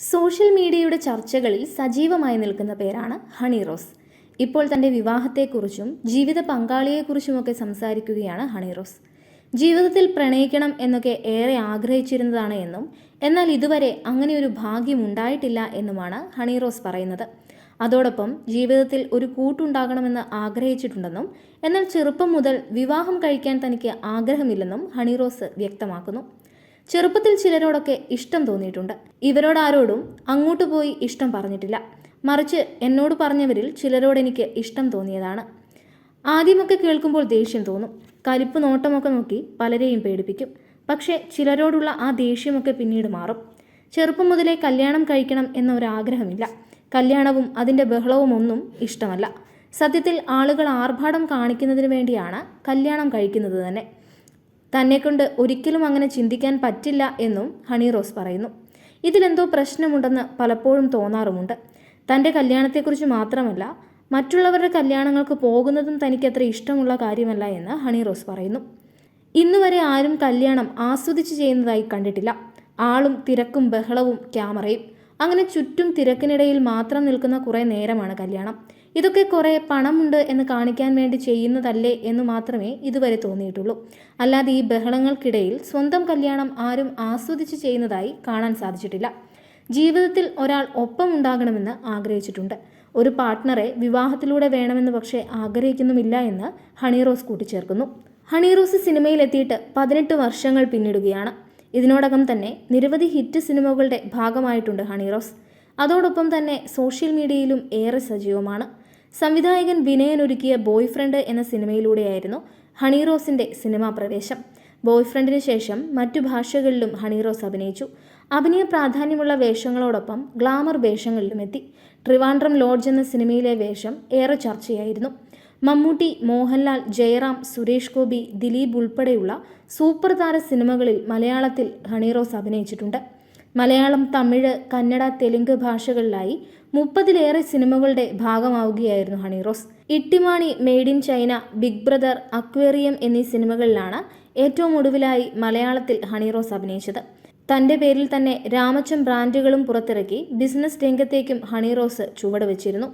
Social മീഡിയയുടെ ചർച്ചകളിൽ സജീവമായി നിൽക്കുന്ന പേരാണ് ഹണി റോസ്. ഇപ്പോൾ തന്റെ വിവാഹത്തെക്കുറിച്ചും ജീവിത പങ്കാളിയെക്കുറിച്ചുമൊക്കെ സംസാരിക്കുകയാണ് ഹണി റോസ്. ജീവിതത്തിൽ പ്രണയിക്കണം എന്നൊക്കെ ഏറെ ആഗ്രഹിച്ചിരുന്നതാണ് എന്നും എന്നാൽ ഇതുവരെ അങ്ങനെ ഒരു ഭാഗ്യം ഉണ്ടായിട്ടില്ല എന്നുമാണ് ഹണി റോസ് പറയുന്നത്. അതോടൊപ്പം ജീവിതത്തിൽ ഒരു കൂട്ടുണ്ടാകണമെന്ന് ആഗ്രഹിച്ചിട്ടുണ്ടെന്നും എന്നാൽ ചെറുപ്പം മുതൽ വിവാഹം കഴിക്കാൻ തനിക്ക് ആഗ്രഹമില്ലെന്നും ഹണി റോസ് വ്യക്തമാക്കുന്നു. ചെറുപ്പത്തിൽ ചിലരോടൊക്കെ ഇഷ്ടം തോന്നിയിട്ടുണ്ട്. ഇവരോടാരോടും അങ്ങോട്ട് പോയി ഇഷ്ടം പറഞ്ഞിട്ടില്ല. മറിച്ച് എന്നോട് പറഞ്ഞവരിൽ ചിലരോട് എനിക്ക് ഇഷ്ടം തോന്നിയതാണ്. ആദ്യമൊക്കെ കേൾക്കുമ്പോൾ ദേഷ്യം തോന്നും. കലിപ്പ് നോട്ടമൊക്കെ നോക്കി പലരെയും പേടിപ്പിക്കും. പക്ഷേ ചിലരോടുള്ള ആ ദേഷ്യമൊക്കെ പിന്നീട് മാറും. ചെറുപ്പം മുതലേ കല്യാണം കഴിക്കണം എന്ന ഒരാഗ്രഹമില്ല. കല്യാണവും അതിന്റെ ബഹളവും ഒന്നും ഇഷ്ടമല്ല. സത്യത്തിൽ ആളുകൾ ആർഭാടം കാണിക്കുന്നതിന് വേണ്ടിയാണ് കല്യാണം കഴിക്കുന്നത് തന്നെ. തന്നെക്കൊണ്ട് ഒരിക്കലും അങ്ങനെ ചിന്തിക്കാൻ പറ്റില്ല എന്നും ഹണി റോസ് പറയുന്നു. ഇതിലെന്തോ പ്രശ്നമുണ്ടെന്ന് പലപ്പോഴും തോന്നാറുമുണ്ട്. തന്റെ കല്യാണത്തെക്കുറിച്ച് മാത്രമല്ല മറ്റുള്ളവരുടെ കല്യാണങ്ങൾക്ക് പോകുന്നതും തനിക്ക് അത്ര ഇഷ്ടമുള്ള കാര്യമല്ല എന്ന് ഹണി റോസ് പറയുന്നു. ഇന്നുവരെ ആരും കല്യാണം ആസ്വദിച്ച് ചെയ്യുന്നതായി കണ്ടിട്ടില്ല. ആളും തിരക്കും ബഹളവും ക്യാമറയും. അങ്ങനെ ചുറ്റും തിരക്കിനിടയിൽ മാത്രം നിൽക്കുന്ന കുറേ നേരമാണ് കല്യാണം. ഇതൊക്കെ കുറേ പണമുണ്ട് എന്ന് കാണിക്കാൻ വേണ്ടി ചെയ്യുന്നതല്ലേ എന്ന് മാത്രമേ ഇതുവരെ തോന്നിയിട്ടുള്ളൂ. അല്ലാതെ ഈ ബഹളങ്ങൾക്കിടയിൽ സ്വന്തം കല്യാണം ആരും ആസ്വദിച്ച് ചെയ്യുന്നതായി കാണാൻ സാധിച്ചിട്ടില്ല. ജീവിതത്തിൽ ഒരാൾ ഒപ്പം ഉണ്ടാകണമെന്ന് ആഗ്രഹിച്ചിട്ടുണ്ട്. ഒരു പാർട്ട്ണറെ വിവാഹത്തിലൂടെ വേണമെന്ന് പക്ഷേ ആഗ്രഹിക്കുന്നുമില്ല എന്ന് ഹണിറോസ് കൂട്ടിച്ചേർക്കുന്നു. ഹണിറോസ് സിനിമയിലെത്തിയിട്ട് പതിനെട്ട് വർഷങ്ങൾ പിന്നിടുകയാണ്. ഇതിനോടകം തന്നെ നിരവധി ഹിറ്റ് സിനിമകളുടെ ഭാഗമായിട്ടുണ്ട് ഹണിറോസ് അതോടൊപ്പം തന്നെ സോഷ്യൽ മീഡിയയിലും ഏറെ സജീവമാണ്. സംവിധായകൻ വിനയൻ ഒരുക്കിയ ബോയ് ഫ്രണ്ട് എന്ന സിനിമയിലൂടെയായിരുന്നു ഹണി റോസിന്റെ സിനിമാ പ്രവേശം. ബോയ് ഫ്രണ്ടിന് ശേഷം മറ്റു ഭാഷകളിലും ഹണി റോസ് അഭിനയിച്ചു. അഭിനയ പ്രാധാന്യമുള്ള വേഷങ്ങളോടൊപ്പം ഗ്ലാമർ വേഷങ്ങളിലും എത്തി. ട്രിവാൻഡ്രം ലോഡ്ജ് എന്ന സിനിമയിലെ വേഷം ഏറെ ചർച്ചയായിരുന്നു. മമ്മൂട്ടി മോഹൻലാൽ ജയറാം സുരേഷ് ഗോപി ദിലീപ് ഉൾപ്പെടെയുള്ള സൂപ്പർ താര സിനിമകളിൽ മലയാളത്തിൽ ഹണി റോസ് അഭിനയിച്ചിട്ടുണ്ട്. മലയാളം തമിഴ് കന്നഡ തെലുങ്ക് ഭാഷകളിലായി മുപ്പതിലേറെ സിനിമകളുടെ ഭാഗമാവുകയായിരുന്നു Honey Rose. Ittymaani made in China big brother aquarium എന്നീ സിനിമകളിലാണ് ഏറ്റവും ഒടുവിലായി മലയാളത്തിൽ ഹണി റോസ് അഭിനയിച്ചത്. തന്റെ പേരിൽ തന്നെ രാമച്ചം ബ്രാൻഡുകളും പുറത്തിറക്കി ബിസിനസ് രംഗത്തേക്കും ഹണി റോസ് ചുവടുവെച്ചിരുന്നു